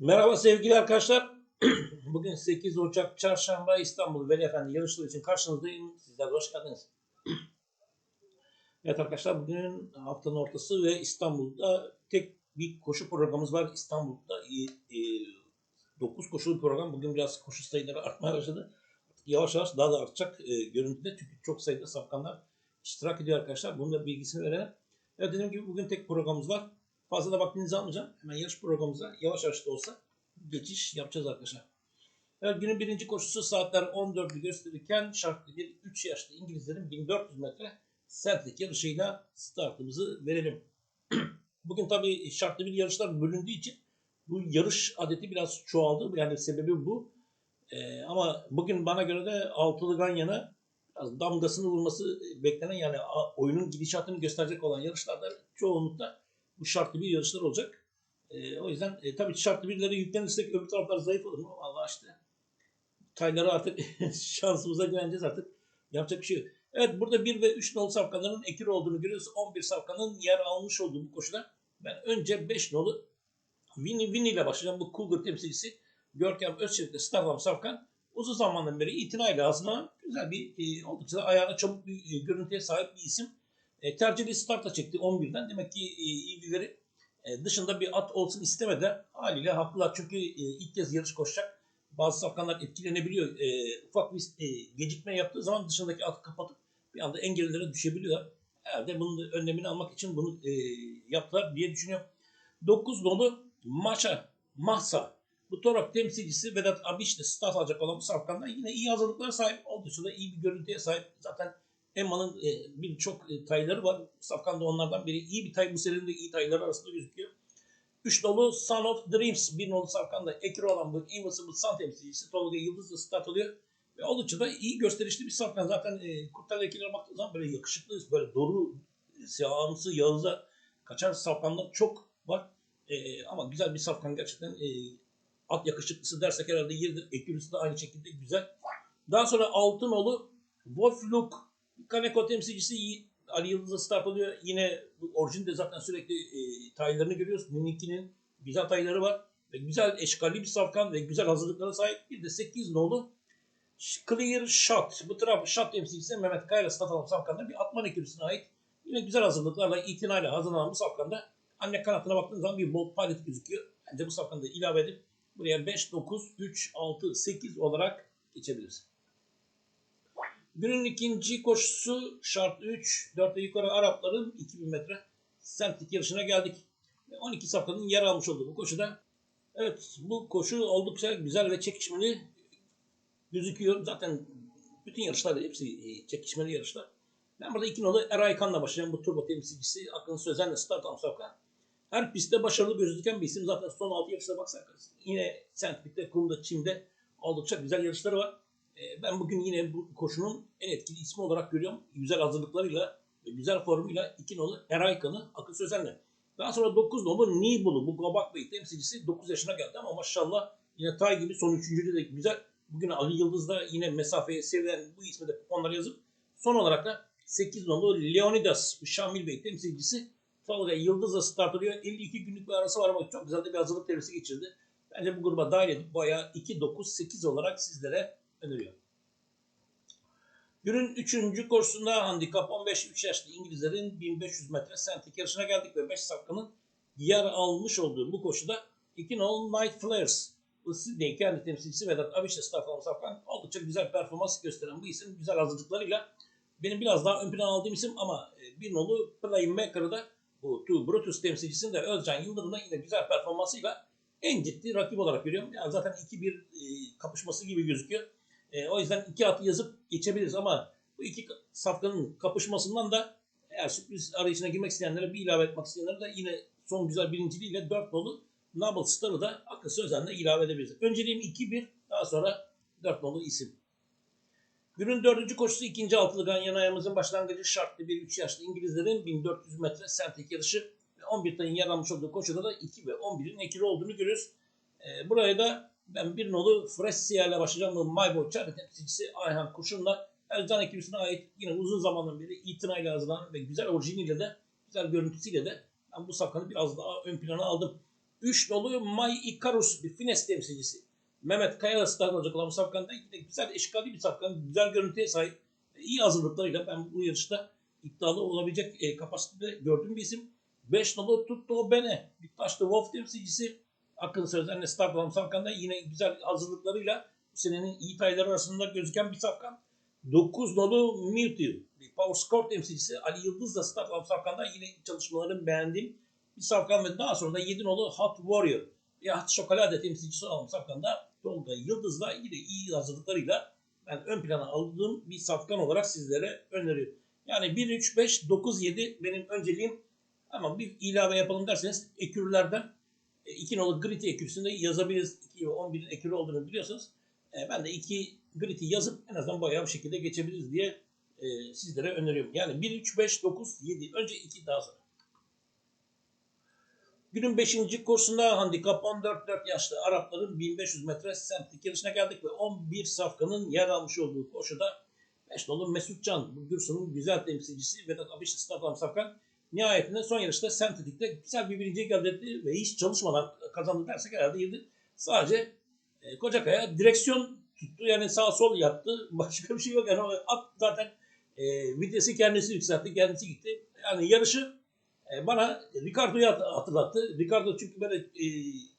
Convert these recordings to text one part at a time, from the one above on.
Merhaba sevgili arkadaşlar. Bugün 8 Ocak Çarşamba İstanbul Veli Efendi yarışları için karşınızdayım. Sizler hoş geldiniz. Evet arkadaşlar bugün haftanın ortası ve İstanbul'da tek bir koşu programımız var. İstanbul'da 9 koşulu program. Bugün biraz koşu sayıları artmaya başladı. Yavaş yavaş daha da artacak e, görüntüde çünkü çok sayıda safkanlar iştirak ediyor arkadaşlar. Bunun da bilgisini verelim. Evet dediğim gibi bugün tek programımız var. Fazla da vaktinizi almayacağım. Hemen yarış programımıza yavaş yavaş da olsa geçiş yapacağız arkadaşlar. Evet, günün birinci koşusu saatler 14'ü gösterirken şartlı bir 3 yaşlı İngilizlerin 1400 metre sertlik yarışıyla startımızı verelim. Bugün tabii şartlı bir yarışlar bölündüğü için bu yarış adeti biraz çoğaldı. Yani sebebi bu. Ee, ama bugün bana göre de altılı Ganyan'a damgasını vurması beklenen yani oyunun gidişatını gösterecek olan yarışlarda çoğunlukla bu şartlı bir yarışlar olacak. Ee, o yüzden e, tabii şartlı birlere yüklenirsek öbür taraflar zayıf olur mu? Allah işte. Tayları artık şansımıza güveneceğiz artık. Yapacak bir şey yok. Evet burada 1 ve 3 nolu safkanların ekür olduğunu görüyoruz. 11 safkanın yer almış olduğu bu koşuda. Ben önce 5 nolu Winnie Winnie ile başlayacağım. Bu Cougar temsilcisi Görkem Özçelik'te Starlam Safkan uzun zamandan beri itinayla aslında güzel bir e, oldukça ayağına çabuk bir e, görüntüye sahip bir isim. E, tercihli starta çekti 11'den. Demek ki e, ilgileri e, dışında bir at olsun istemedi. Haliyle haklılar çünkü e, ilk kez yarış koşacak. Bazı safkanlar etkilenebiliyor. E, ufak bir e, gecikme yaptığı zaman dışındaki atı kapatıp bir anda engellere düşebiliyorlar. Herhalde bunun önlemini almak için bunu e, yaptılar diye düşünüyorum. 9 dolu Maşa Mahsa. Bu Torak temsilcisi Vedat Abiş de start alacak olan bu safkanlar yine iyi hazırlıklara sahip olduğu da iyi bir görüntüye sahip. Zaten Emma'nın e, birçok e, tayları var. Safkan da onlardan biri. İyi bir tay bu serinin de iyi tayları arasında gözüküyor. 3 dolu Son of Dreams. Bir nolu Safkan'da ekri olan bu Invincible Sun temsilcisi Tolga Yıldız'la start alıyor. Ve oldukça da iyi gösterişli bir Safkan. Zaten e, Kurtlar ekilere baktığı zaman böyle yakışıklı, böyle doğru siyahımsı Yağız'a kaçan Safkanlar çok var. E, ama güzel bir Safkan gerçekten e, at yakışıklısı dersek herhalde yeridir. Ekürüsü de aynı şekilde güzel. Daha sonra Altınoğlu Wolfluk Kaneko temsilcisi Ali Yıldız'a start alıyor. Yine orijinde zaten sürekli e, taylarını görüyoruz. Nininki'nin güzel tayları var. Ve güzel eşkalli bir safkan ve güzel hazırlıklara sahip. Bir de 8 nolu Clear Shot. Bu taraf shot temsilcisi Mehmet Kayra start alan safkanda bir atman ekürüsüne ait. Yine güzel hazırlıklarla itinayla hazırlanan bu safkanda anne kanatına baktığınız zaman bir bolt pilot gözüküyor. Bence bu safkanı da ilave edip buraya 5, 9, 3, 6, 8 olarak geçebiliriz. Günün ikinci koşusu şart 3. 4 ve yukarı Arapların 2000 metre semtlik yarışına geldik. Ve 12 safkanın yer almış olduğu bu koşuda. Evet bu koşu oldukça güzel ve çekişmeli gözüküyor. Zaten bütün yarışlarda hepsi e, çekişmeli yarışlar. Ben burada iki nolu Eray Kan'la başlayacağım. Bu turbo temsilcisi Akın Sözen'le start almış safkan. Her pistte başarılı gözüken bir isim. Zaten son 6 yarışına baksak yine Sentlik'te, kumda, çimde oldukça güzel yarışları var. E, Ben bugün yine bu koşunun en etkili ismi olarak görüyorum. Güzel hazırlıklarıyla ve güzel formuyla iki nolu Eraykan'ı Akın Sözen'le. Daha sonra 9 nolu Nibulu. Bu Gobak Bey temsilcisi 9 yaşına geldi ama maşallah yine Tay gibi son üçüncülüğü de güzel. Bugün Ali Yıldız da yine mesafeyi sevilen bu ismi de kuponlara yazıp son olarak da 8 nolu Leonidas Şamil Bey temsilcisi Tolga Yıldız'la start alıyor. 52 günlük bir arası var ama çok güzel de bir hazırlık devresi geçirdi. Bence bu gruba dahil edip bayağı 2-9-8 olarak sizlere öneriyorum. Günün 3. koşusunda handikap 15-3 yaşlı İngilizlerin 1500 metre sentik yarışına geldik ve 5 safkanın yer almış olduğu bu koşuda 2 nol Night Flares. Bu Sydney kendi temsilcisi Vedat Abiş'le start alan safkan oldukça güzel performans gösteren bu isim güzel hazırlıklarıyla benim biraz daha ön plana aldığım isim ama e, bir nolu Playmaker'ı da bu Tu Brutus temsilcisinin de Özcan Yıldırım'da yine güzel performansıyla en ciddi rakip olarak görüyorum. Yani zaten 2-1 e, kapışması gibi gözüküyor. E, o yüzden iki atı yazıp geçebiliriz ama bu iki safkanın kapışmasından da eğer sürpriz arayışına girmek isteyenlere bir ilave etmek isteyenlere de yine son güzel birinciliğiyle 4 nolu Noble Star'ı da Akın Sözen'le ilave edebiliriz. Önceliğim 2-1 daha sonra 4 nolu isim. Günün dördüncü koşusu ikinci altılı ganyan ayağımızın başlangıcı şartlı bir 3 yaşlı İngilizlerin 1400 metre sentek yarışı ve 11 tayın yer almış olduğu koşuda da 2 ve 11'in ekili olduğunu görüyoruz. Ee, buraya da ben bir nolu Frescia ile başlayacağım. Bu Mayboy Çarpı temsilcisi Ayhan Kurşun'la Ercan ekibisine ait yine uzun zamandan beri itinayla hazırlanan ve güzel orijiniyle de güzel görüntüsüyle de ben bu safkanı biraz daha ön plana aldım. 3 nolu May Icarus bir Fines temsilcisi. Mehmet Kaya'la start alacak olan bu safkanda yine güzel eşkali bir safkan. Güzel görüntüye sahip. iyi hazırlıklarıyla ben bu yarışta iddialı olabilecek e, kapasitede gördüğüm bir isim. 5 nolu Tutto Bene. Bir taşlı Wolf temsilcisi. Akın Sözler'le start alan safkanda yine güzel hazırlıklarıyla bu senenin iyi tayları arasında gözüken bir safkan. 9 nolu Mewtwo. Bir Power Score temsilcisi Ali Yıldız'la start alan safkanda yine çalışmalarını beğendiğim bir safkan ve daha sonra da 7 nolu Hot Warrior. Bir Hot Şokolade temsilcisi olan safkanda Tolga Yıldız'la yine iyi hazırlıklarıyla ben ön plana aldığım bir safkan olarak sizlere öneriyorum. Yani 1, 3, 5, 9, 7 benim önceliğim ama bir ilave yapalım derseniz ekürlerden 2 nolu Gritty ekürsünde yazabiliriz. 2 ve 11'in ekürü olduğunu biliyorsunuz. E, ben de 2 Gritty yazıp en azından bayağı bir şekilde geçebiliriz diye e, sizlere öneriyorum. Yani 1, 3, 5, 9, 7. Önce 2 daha sonra. Günün 5. kursunda handikap 14-4 yaşlı Arapların 1500 metre semtlik yarışına geldik ve 11 safkanın yer almış olduğu koşuda 5 nolu Mesut Can, bu Gürsun'un güzel temsilcisi Vedat Abişli Stafan Safkan nihayetinde son yarışta sentetikte güzel bir birinciyi elde ve hiç çalışmadan kazandı dersek herhalde yedi. Sadece e, Kocakaya direksiyon tuttu yani sağ sol yaptı. Başka bir şey yok. Yani at zaten e, vitesi kendisi yükseltti, kendisi gitti. Yani yarışı e, bana Ricardo'yu hatırlattı. Ricardo çünkü böyle e,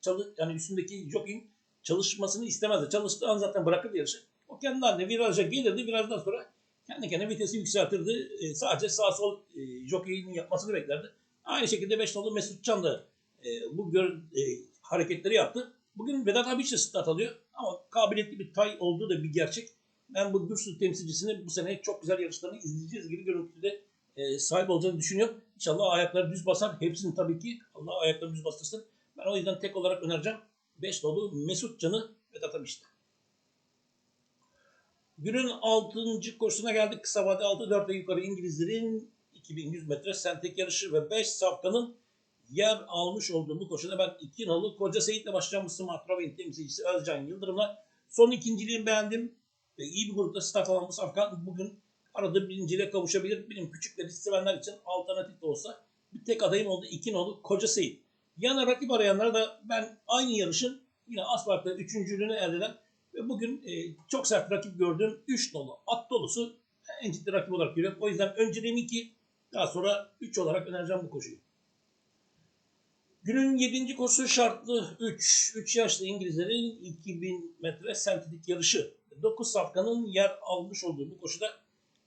çalı, yani üstündeki jockey'in çalışmasını istemezdi. Çalıştığı an zaten bırakırdı yarışı. O kendi haline viraja gelirdi. Virajdan sonra kendi kendine vitesi yükseltirdi. E, sadece sağ sol e, jockey'in yapmasını beklerdi. Aynı şekilde 5 nolu Mesut Can da e, bu gör, e, hareketleri yaptı. Bugün Vedat abi de start alıyor. Ama kabiliyetli bir tay olduğu da bir gerçek. Ben bu Gürsüz temsilcisini bu sene çok güzel yarışlarını izleyeceğiz gibi görüntüde e, sahip olacağını düşünüyorum. İnşallah ayakları düz basar. Hepsini tabii ki Allah ayakları düz bastırsın. Ben o yüzden tek olarak önereceğim. 5 dolu Mesut Can'ı Vedat Amiş'te. Günün 6. koşusuna geldik. Kısa vade 6 4 yukarı İngilizlerin 2100 metre sentek yarışı ve 5 safkanın yer almış olduğum bu koşuda ben 2 nolu Koca Seyit'le başlayacağım. Mısır Matravin temsilcisi Özcan Yıldırım'la. Son ikinciliğini beğendim. Ve iyi bir grupta start alan bu safkan bugün arada birinciyle kavuşabilir. Benim küçük ve risk için alternatif de olsa bir tek adayım oldu. 2 nolu Koca Seyit. Yana rakip arayanlara da ben aynı yarışın yine Aspark'ta üçüncülüğünü elde eden ve bugün e, çok sert rakip gördüğüm 3 nolu at dolusu en ciddi rakip olarak görüyorum. O yüzden önceliğim 2 daha sonra 3 olarak önereceğim bu koşuyu. Günün 7. koşusu şartlı 3. 3 yaşlı İngilizlerin 2000 metre sentetik yarışı. 9 safkanın yer almış olduğu bu koşuda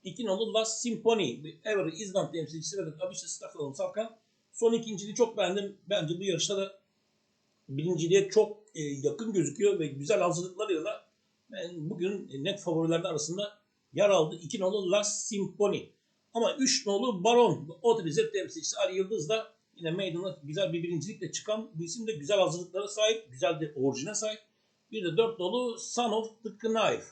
2 nolu Last Symphony, Avery İzland temsilcisi ve Abişe Staffel'ın safkan. Son ikinciliği çok beğendim. Bence bu yarışta da birinciliğe çok e, yakın gözüküyor ve güzel hazırlıklarıyla ben bugün net favorilerden arasında yer aldı. 2 nolu Last Symphony. Ama 3 nolu Baron, Otrize temsilcisi Ali Yıldız da yine meydana güzel bir birincilikle çıkan bu isim de güzel hazırlıklara sahip, güzel de orijine sahip. Bir de 4 nolu Son of the Knife.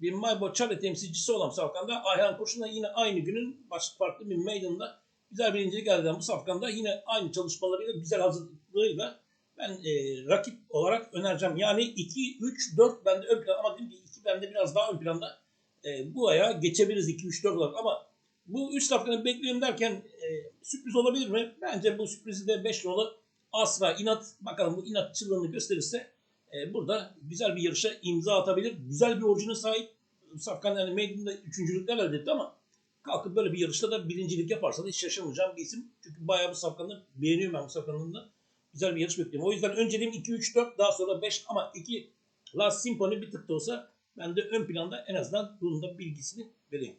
Bir Maybo Charlie temsilcisi olan Safkan'da Ayhan Koşun'la yine aynı günün başka farklı bir meydanında güzel birincilik elde eden bu Safkan'da yine aynı çalışmalarıyla, güzel hazırlıklarıyla ben e, rakip olarak önereceğim. Yani 2, 3, 4 bende ön plan ama dedim ki 2 bende biraz daha ön planda. E, bu aya geçebiliriz 2, 3, 4 olarak ama bu 3 safkanı bekliyorum derken e, sürpriz olabilir mi? Bence bu sürprizi de 5 nolu Asra inat bakalım bu inatçılığını gösterirse e, burada güzel bir yarışa imza atabilir. Güzel bir orijine sahip. Safkan yani meydanda üçüncülükler elde etti ama kalkıp böyle bir yarışta da birincilik yaparsa da hiç şaşırmayacağım bir isim. Çünkü bayağı bu safkanı beğeniyorum ben bu safkanın da. Güzel bir yarış bekliyorum. O yüzden önceliğim 2, 3, 4 daha sonra 5 ama 2 Last Symphony bir tık da olsa ben de ön planda en azından bunun da bilgisini vereyim.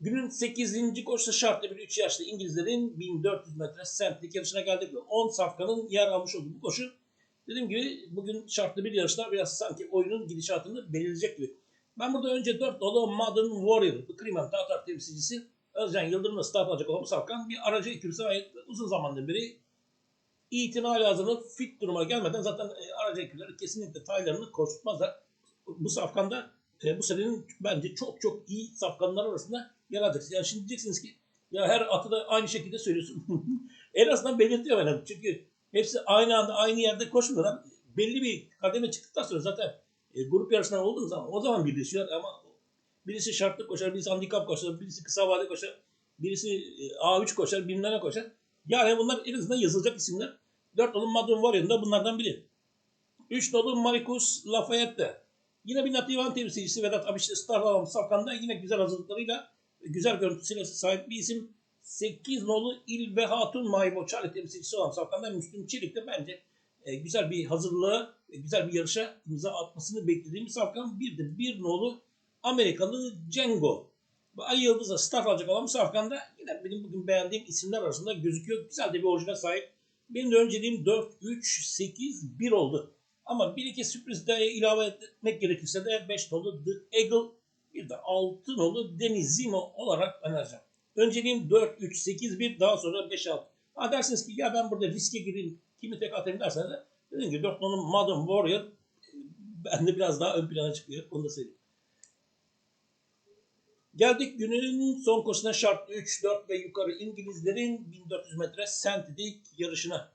Günün 8. koşusu şartlı bir 3 yaşlı İngilizlerin 1400 metre semtlik yarışına geldik ve 10 safkanın yer almış olduğu bu koşu. Dediğim gibi bugün şartlı bir yarışlar biraz sanki oyunun gidişatını belirleyecek gibi. Ben burada önce 4 dolu Modern Warrior, bu Krimen Tatar temsilcisi Özcan Yıldırım'la start alacak olan bu safkan bir aracı ekürüse ait uzun zamandır beri itina lazımı fit duruma gelmeden zaten e, aracı ekürleri kesinlikle taylarını koşturmazlar. Bu safkanda e, bu senenin bence çok çok iyi safkanlar arasında yer alacak. Yani şimdi diyeceksiniz ki ya her atı da aynı şekilde söylüyorsun. en azından belirtiyor yani. Çünkü hepsi aynı anda aynı yerde koşmuyorlar. Belli bir kademe çıktıktan sonra zaten e, grup yarışından olduğu zaman o zaman birleşiyor ama birisi şartlı koşar, birisi handikap koşar, birisi kısa vade koşar, birisi e, A3 koşar, bilmem ne koşar. Yani bunlar en azından yazılacak isimler. 4 nolu Madon Warrior'ın da bunlardan biri. 3 nolu Marcus Lafayette. Yine bir Nativan temsilcisi Vedat Abişli Starlam Safkan'da yine güzel hazırlıklarıyla güzel görüntüsüne sahip bir isim. 8 nolu İl ve Hatun Maybo Charlie temsilcisi olan Safkan'da Müslüm Çelik de bence e, güzel bir hazırlığı, ve güzel bir yarışa imza atmasını beklediğimiz Safkan. Bir de bir nolu Amerikalı Django. Bu Ali Yıldız'a start alacak olan Safkan'da yine benim bugün beğendiğim isimler arasında gözüküyor. Güzel de bir orijine sahip. Benim de önceliğim 4, 3, 8, 1 oldu. Ama bir iki sürpriz de ilave etmek gerekirse de 5 nolu The Eagle bir de 6 nolu Deniz Zimo olarak önereceğim. Önceliğim 4, 3, 8, 1 daha sonra 5, 6. Ha dersiniz ki ya ben burada riske gireyim kimi tek atayım derseniz de dediğim gibi 4 nolu Modern Warrior bende biraz daha ön plana çıkıyor. Onu da söyleyeyim. Geldik günün son koşusuna şart 3, 4 ve yukarı İngilizlerin 1400 metre sentetik yarışına.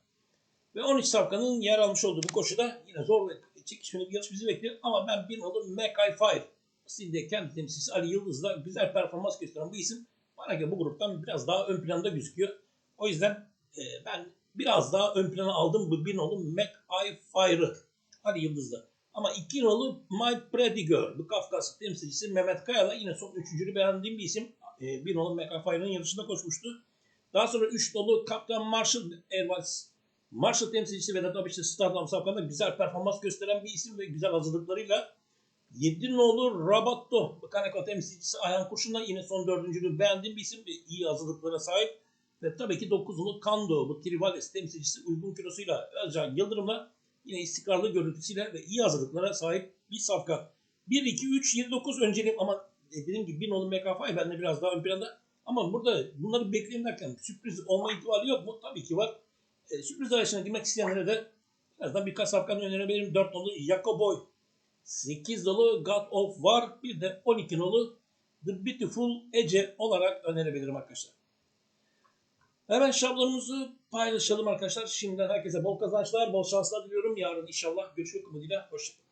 Ve 13 safkanın yer almış olduğu bu koşuda yine zor ve çekişmeli bir yarış bizi bekliyor. Ama ben bir nolu Mackay Fire. Aslında kendi temsilcisi Ali Yıldız'la güzel performans gösteren bu isim bana göre bu gruptan biraz daha ön planda gözüküyor. O yüzden e, ben biraz daha ön plana aldım bu bir nolu Mackay Fire'ı Ali Yıldız'la. Ama iki My Pretty Girl. Bu Kafkas temsilcisi Mehmet Kaya'la yine son üçüncülü beğendiğim bir isim. E, bir nolu Mackay Fire'ın yarışında koşmuştu. Daha sonra 3 nolu Kaptan Marshall Ervas Marshall temsilcisi Vedat Abiş'te Stardom Safkan'da güzel performans gösteren bir isim ve güzel hazırlıklarıyla 7 nolu Rabatto Kaneko temsilcisi Ayhan Kurşun'la yine son dördüncülüğü beğendiğim bir isim ve iyi hazırlıklara sahip. Ve tabii ki 9 nolu Kando bu Trivales temsilcisi uygun kilosuyla Özcan Yıldırım'la yine istikrarlı görüntüsüyle ve iyi hazırlıklara sahip bir safkan. 1, 2, 3, 29 önceliğim ama dediğim gibi 1 nolu MKF'yi bende biraz daha ön planda. Ama burada bunları bekleyin derken sürpriz olma ihtimali yok mu? Tabii ki var. E, sürpriz arayışına girmek isteyenlere de birazdan birkaç safkan önerebilirim. 4 nolu Jacoboy, 8 nolu God of War, bir de 12 nolu The Beautiful Ece olarak önerebilirim arkadaşlar. Hemen şablonumuzu paylaşalım arkadaşlar. Şimdiden herkese bol kazançlar, bol şanslar diliyorum. Yarın inşallah görüşmek umuduyla. Hoşçakalın.